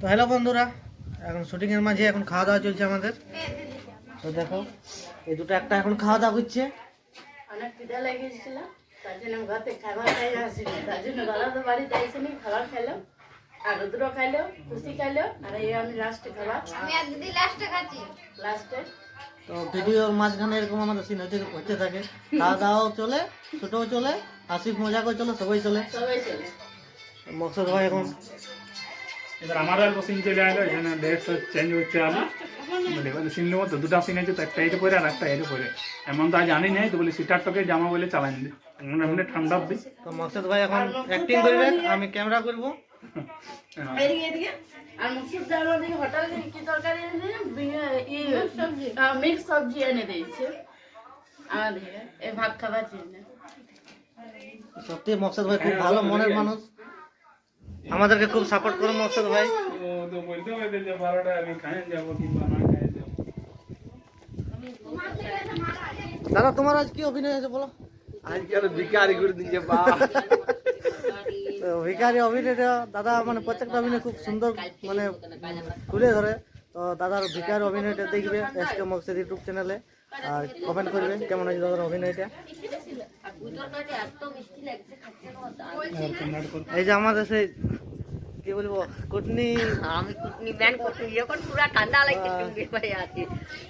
তো হ্যালো বন্ধুরা এখন শুটিংয়ের মাঝে এখন খাওয়া দাওয়া চলছে আমাদের। তো দেখো এই দুটো একটা এখন খাওয়া দাওয়া করছে। অনেক খিদে লেগেছিল তার জন্য খাবার খাই আসিনি তার জন্য গলা তো বাড়িতে আইসিনি খাবার আর রুদ্র খাইলো খুশি খাইলো আর এই আমি লাস্টে খাবার। আমি আর দিদি লাস্টে খাচ্ছি। লাস্টে তো ভিডিওর মাঝখানে এরকম আমাদের সিন হতে হতে থাকে। খাওয়া দাওয়াও চলে ছোটও চলে হাসি মজাকও চলে সবাই চলে। সবাই চলে। মকসদ ভাই এখন এবার আমারও অল্প সিন চলে আসলো এখানে ডেট চেঞ্জ হচ্ছে আমি এবার সিন নেব তো দুটা সিন আছে তো একটা এটা পরে আর একটা এটা পরে এমন তো আজ জানি নাই তো বলি সিটারটাকে জামা বলে চালাই দিই এমন এমনি ঠান্ডা অব্দি তো মকসদ ভাই এখন অ্যাক্টিং করবে আমি ক্যামেরা করব। এদিকে এদিকে। আর মুসুর ডাল ওদিকে হোটেল কি তরকারি এনে মিক্স সবজি এনে দিয়েছে। আমাদের ভাত খাবার জন্য। সত্যি মকসদ ভাই খুব ভালো মনের মানুষ। আমাদেরকে খুব সাপোর্ট করো মকসুদ ভাই। দাদা, তোমার আজ কি অভিনয় আছে বলো? আজকে আর ভিকারি করে দিচ্ছে ভিকারি অভিনয়টা, দাদা মানে প্রত্যেকটা অভিনয় খুব সুন্দর মানে তুলে ধরে। তো দাদার ভিকার অভিনয়টা দেখবে এসকে মকসেদ ইউটিউব চ্যানেলে। আর কমেন্ট করবে কেমন আছে দাদার অভিনয়টা? এই যে আমাদের সেই কি বলব কুটনি। আমি কুটনি ব্যান কুটনি যখন পুরো ঠান্ডা লাগছে টুঙ্গির পায়ে আছি।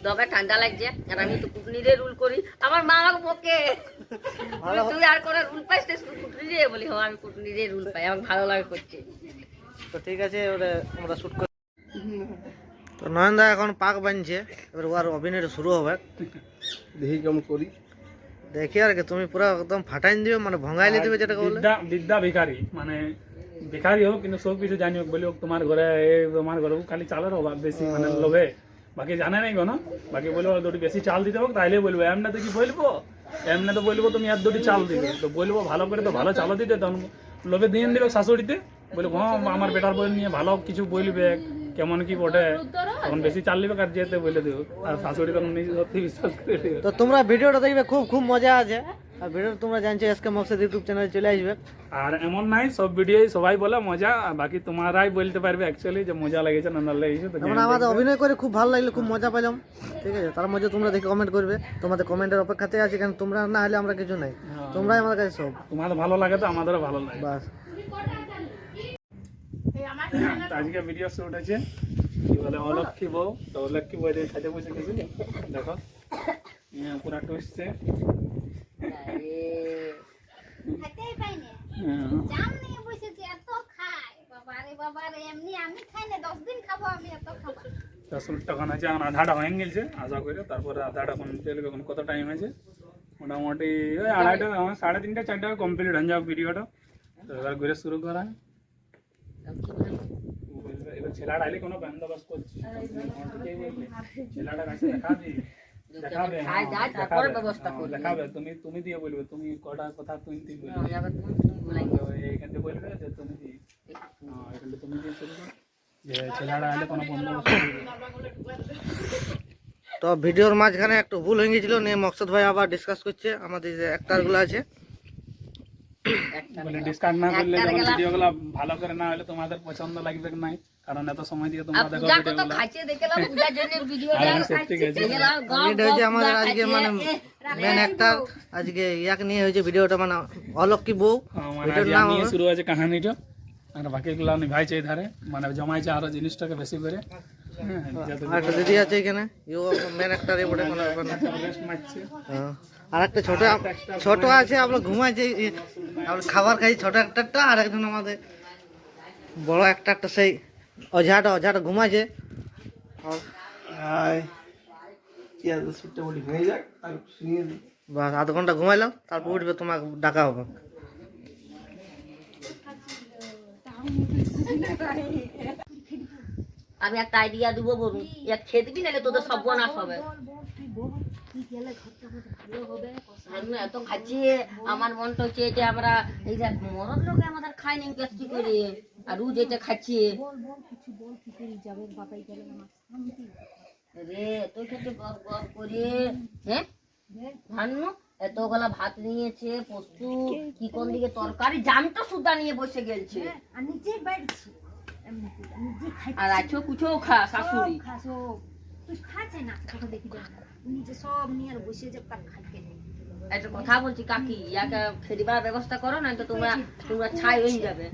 তবে ঠান্ডা লাগছে আর আমি তো কুটনিরে রুল করি। আমার মা আমাকে বকে। তুই আর করে রুল পাইস কুটনি রে বলি। হ্যাঁ আমি কুটনি রে রুল পাই আমার ভালো লাগে করছে তো ঠিক আছে ওটা আমরা শুট করি তো নয়নদা এখন পাক বানছে এবার ওর অভিনয়টা শুরু হবে। দেখি কেমন করি। দেখি আর কি তুমি পুরো একদম ফাটাইন দিবে মানে ভঙ্গাইলে দিবে যেটাকে বলে। বিদ্যা ভিখারি মানে ভিখারি হোক কিন্তু সব কিছু জানি হোক বলি হোক তোমার ঘরে এ তোমার ঘরে খালি চালের অভাব বেশি মানে লোভে। বাকি জানে নাই কোনো? বাকি বলব দুটি বেশি চাল দিতে হোক তাইলে বলব এমনি তো কি বলব? এমনি তো বলব তুমি আর দুটি চাল দিবে। তো বলব ভালো করে তো ভালো চালও দিতে তখন লোভে দিয়ে দিবে শাশুড়িতে। বলব হ্যাঁ আমার বেটার বই নিয়ে ভালো কিছু বলবে। কেমন কি বটে? তখন বেশি চাল দিবে আর যেতে বলে দেবো আর শাশুড়ি তখন সত্যি বিশ্বাস করে দেবে তো তোমরা ভিডিওটা দেখবে খুব খুব মজা আছে। আর ভিডিও তোমরা জানছো এসকে মকসেদ ইউটিউব চ্যানেলে চলে আসবে। আর এমন নাই সব ভিডিওই সবাই বলে মজা আর বাকি তোমারাই বলতে পারবে অ্যাকচুয়ালি যে মজা লেগেছে না না লেগেছে তো আমাদের অভিনয় করে খুব ভালো লাগল খুব মজা পেলাম। ঠিক আছে তার মধ্যে তোমরা দেখে কমেন্ট করবে। তোমাদের কমেন্টের অপেক্ষাতে আছি কারণ তোমরা না হলে আমরা কিছু নাই। তোমরাই আমার কাছে সব। তোমাদের ভালো লাগে তো আমাদেরও ভালো লাগে। বাস। আজকে ভিডিও শুট আছে। কি বলে অলক্ষী বউ। তো অলক্ষী বউ খাইতে বসে দেখো। হ্যাঁ, পুরা টুসছে আছে এখন আধাটা হয়ে গেছে করে। তারপরে আধাটা এখন কত মোটামুটি ওই আড়াইটা সাড়ে তিনটা চারটা কমপ্লিট হয়ে যাবে ভিডিওটা ঘুরে শুরু করা। এবার- আইলে কোনো বন্দোবস্ত করছি কাছে দেখাবি দেখাবে হ্যাঁ, হ্যাঁ, তুমি তুমি দিয়ে বলবে তুমি কটা কথা বলবি। তুমি থেকে বলবে যে তুমি দিয়ে। হ্যাঁ এখান থেকে তুমি দিয়ে শুরু যে ছেলেটা আইলে কোনো বন্দোবস্ত তো ভিডিওর মাঝখানে একটু ভুল হয়ে গেছিল নিয়ে মকসদ ভাই আবার ডিসকাস করছে। আমাদের যে অ্যাক্টারগুলো আছে বলে ডিসকাউন্ট না করলে যখন ভিডিওগুলো ভালো করে না হলে তোমাদের পছন্দ লাগবে নাই কারণ এত সময় দিয়ে তোমরা দেখো পূজা কত ভিডিওগুলো খাইছে দেখলাম পূজার জন্য ভিডিও এটা হচ্ছে আমাদের আজকে মানে মেন অ্যাক্টার আজকে ইয়াকে নিয়ে হয়েছে ভিডিওটা মানে অলক্ষী বউ। মানে ভিডিওর নাম নিয়ে শুরু হয়েছে কাহিনীটা। আর বাকিগুলো নিভাইছে ধারে। মানে জমাইছে আরও জিনিসটাকে বেশি করে। হ্যাঁ একটা দিদি আছে এখানে। ইও মেন অ্যাক্টার এ বটে কোনো ব্যাপার না। হ্যাঁ। আর একটা ছোট ছোট আছে আমরা ঘুমাইছে আমরা খাবার খাই। ছোট একটারটা আর একজন আমাদের বড় একটা একটা সেই অঝাটা অঝাটা ঘুমাইছে। হয়ে। বাস আধ ঘণ্টা ঘুমাইলাম তারপর উঠবে তোমাকে ডাকা হবে। আমি একটা আইডিয়া দিব বলুন। এক খেয়ে দিবি, নাহলে তোদের সব বনাশ হবে। এত খাচ্ছি, আমার মনটা আমরা এই যে মরদ লোকে আমাদের করে? খেতে করে হ্যাঁ ভাত নিয়েছে, পোস্তু, কি কোন দিকে তরকারি? জামটা সুদ্ধা নিয়ে বসে গেছে আর নিচে বাড়ছি। আর আছো কুছো খা শাশুড়ি। খাসো। তুই খাচ্ছে না? তোকে দেখি দেখ। নিজে সব নিয়ে আর বসে যে খাইতে। একটা কথা বলছি কাকি ইয়াকে খেদিবার ব্যবস্থা করো না তো তোমরা তোমরা ছাই হয়ে যাবে।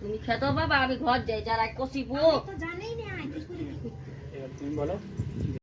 তুমি খেতো বাবা আমি ঘর যাই যারা কষিব। তো জানেই না কি করে কি করতে এবার তুমি বলো।